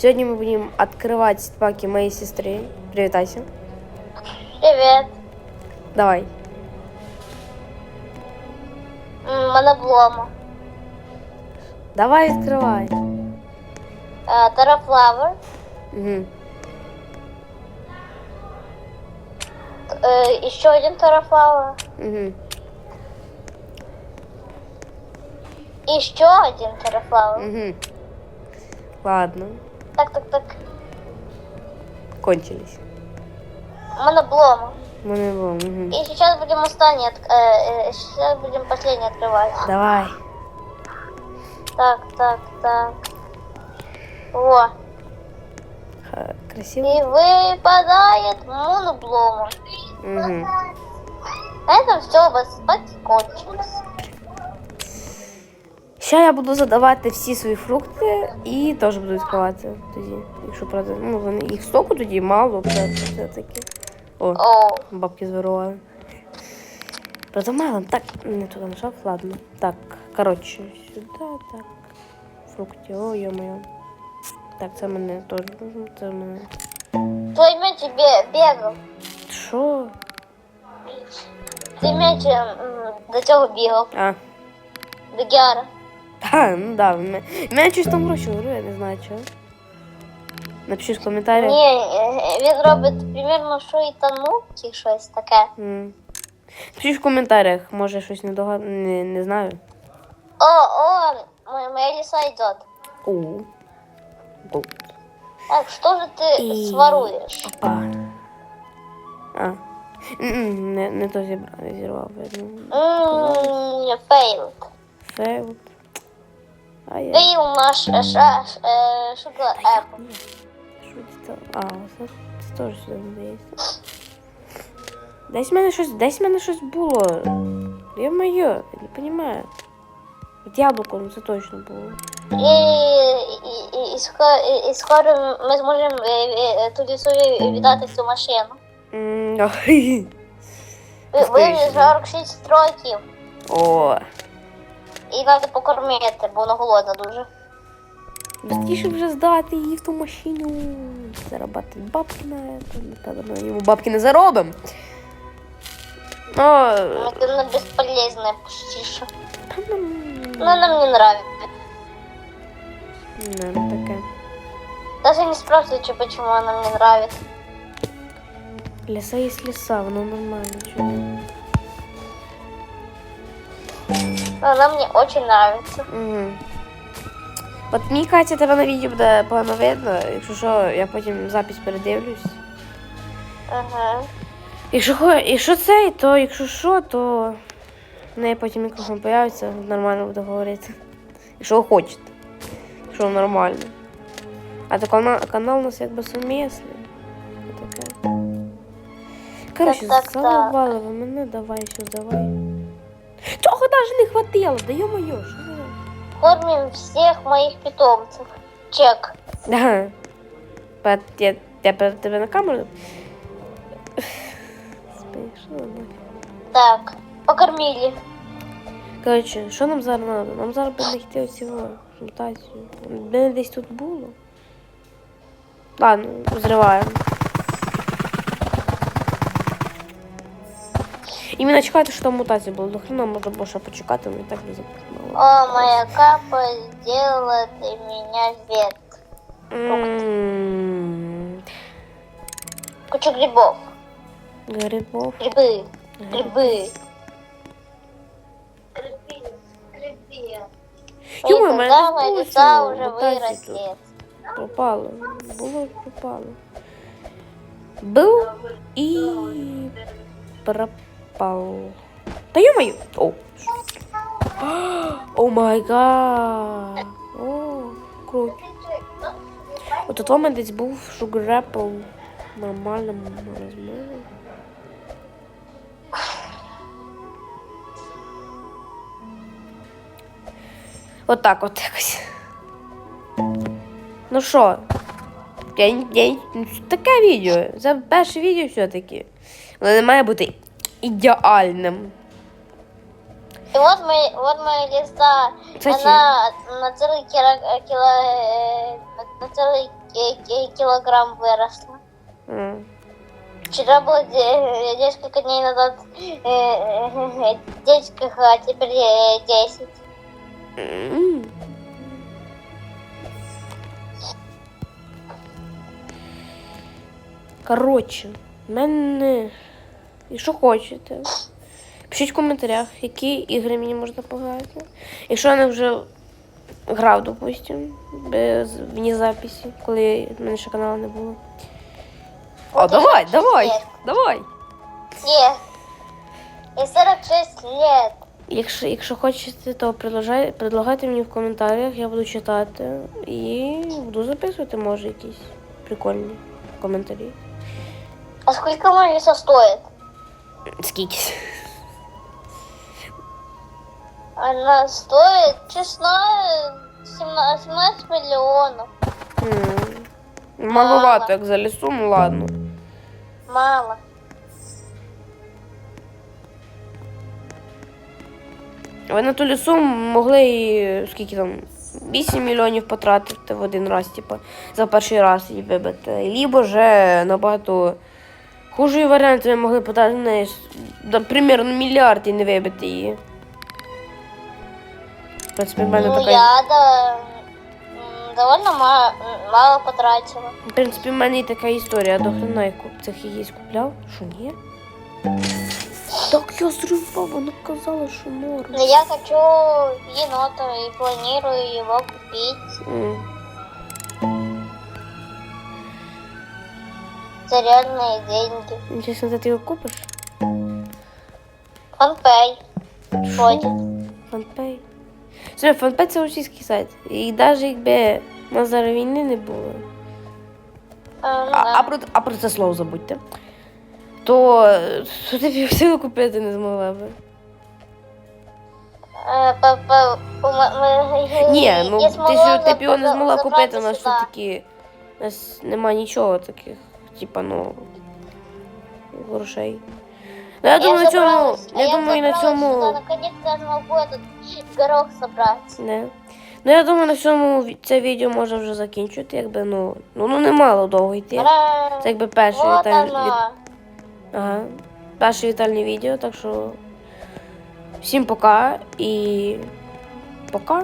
Сьогодні ми будемо відкривати паки моєї сестри. Привітайся. Привіт. Давай. М, Мене вломо. Давай відкривай. Е, Терафлавер. Угу. Е, І ще один терафлавер. Угу. І ще один терафлавер. Угу. Ладно. Так, так, так. Кончились. У не будем. Угу. И сейчас будем останние, от- э, э, сейчас будем последний открывать. Давай. Так, так, так. О, Красиво. и выпадает моноблома. Угу. На этом все, спать кончилось. Ще я буду задавати всі свої фрукти і теж буду відкривати тоді. Якщо правда, ну вони їх стоку тоді мало, все, все таки. О, бабки зворували. Правда, мало, так, не туди нажав, ладно. Так, коротше, сюди, так. Фрукти, о, йо-моє. Так, це мене теж, ну, це мене. твой мяч бе- бегал. Що? Ти мяч м, до цього бігав, А, до Гіара. Та, ну да, в мене, в мене щось там гроші говорю, я не знаю чого. Напишіть в коментарях. Ні, він робить примерно що і танув, чи щось таке. М. Пишіть в коментарях, може щось не, догад... не, не знаю. О, о, моя, моя лиса идет. О. Так, что же ты И- своруешь? Опа. А. М-м, Не, не то зібрав, зірвав. Ммм, фейл. Фейлд. А я. Фейл наш э, ша, ш- э, шугар эпл. Що це? А, це, це теж сюди не дається. Десь в мене щось, десь в мене щось було. Я моє, я не розумію. От яблуко, ну це точно було. І, і, і, і, ско- і, і скоро ми зможемо е, е, ту лісові віддати цю машину. М, ой. Ви- Скоріше, Вивіз да. 46 років. О. І треба покормити, бо вона голодна дуже. Быстріше вже здати її в ту машину. Заробити бабки на це. Не йому бабки не заробимо. О, Она бесполезная почти что. та нам- Но она мне нравится. Не, ну таке. Даже не спрашивайте, почему она мне нравится. Ліса є ліса, воно нормально. Чого? Она мне очень нравится. Угу. От мені Катя тебе на відео буде погано видно. Якщо що, я потім запись передивлюсь. Ага. Якщо, якщо цей, то якщо що, то в неї потім мікрофон появиться, нормально буде говорити. Якщо ви хочете. Якщо нормально. А то канал, канал у нас якби сумісний. Коротше, Так, так, так. ви мене, давай ще давай. Цього навіть не хватило, да йо-моє, що ви? Кормим всех моих питомцев. Чек. Ага. Пет, я, я перед тебе на камеру. Так, покормили. Коротше, що нам зараз треба? Нам зараз би знайти оцього мутацію. Де десь тут було. Ладно, зриваємо. Іменно чекати, що там мутація була. До хрена можна було ще почекати, але і так не запустимо. О, моя капа сделала для меня вет. М, Кучу грибов. Грибов. Грибы. Грибы. Грибы. Грибы. Ё-моё, моя Когда моя забыла лиса всё, уже мутации тут. вырастет. Пропало. Було пропало. Був і Пропав. Та ё-моё! О! О май гад! О, круто. От у мене десь був шугрепл в нормальному розмірі. От так от якось. Ну що? Таке відео. Це перше відео все-таки. Воно не має бути ідеальним. И вот мои, вот моя листа, Кстати. она на целый кило, кило, на целый ки- ки- килограмм выросла. М. Вчера было несколько дней назад э, э, 10 кг, а теперь э, 10. М. Коротше, в мене. І що хочете. Пишіть в коментарях, які ігри мені можна пограти. Якщо я не вже грав, допустим, без вні записі, коли в мене ще каналу не було. О, давай, давай, давай. Нет. И 46 лет. Якщо, якщо хочете, то предлагай, предлагайте мені в коментарях, я буду читати і буду записувати, може, якісь прикольні коментарі. А сколько моя листа стоит? Скільки? Она стоит, честно, 17, 17 миллионов. М, Маловато, як за лісу, ну ладно. Мало. Ви на ту лісу могли і скільки там 8 мільйонів потратити в один раз, типу, за перший раз її вибити. Лібо же набагато хужий варіант ви могли потратити да, примерно мільярд і не вибити її. В принципі, в мене Ну, така. я да, м, довольно мало, мало потратила. В принципі, в мене і така історія. До хрена я куп- цих яєць купляв. Що ні? Так я зривав, вона казала, що норм. Но я хочу енота и планирую его купить М. за реальные деньги. Інтересно, де ти його купиш? Фанпей ходит. Фанпей. Слухай, фанпей це російський сайт. І навіть якби на зараз війни не було. Э, ну А, да. а, про, а про це слово забудьте. То, е, то ти б його силу купити не змогла би. Э, по- по- по- мы- Ні, я ну ти смогла ж ти б його не забра- змогла забрать купити, у нас сюда. все-таки у нас нема нічого таких, типа, ну грошей. Ну, я, думаю, на цьому. забралась, Я думаю, на цьому. сюда, Наконец-то я смогу этот горох собрать. Не. Ну я думаю, на цьому це відео можна вже закінчити, якби ну. Ну, ну немало довго йти. Ура! Це якби перше Вот вітальне, від... ага. перше вітальне відео, так що всім пока і пока.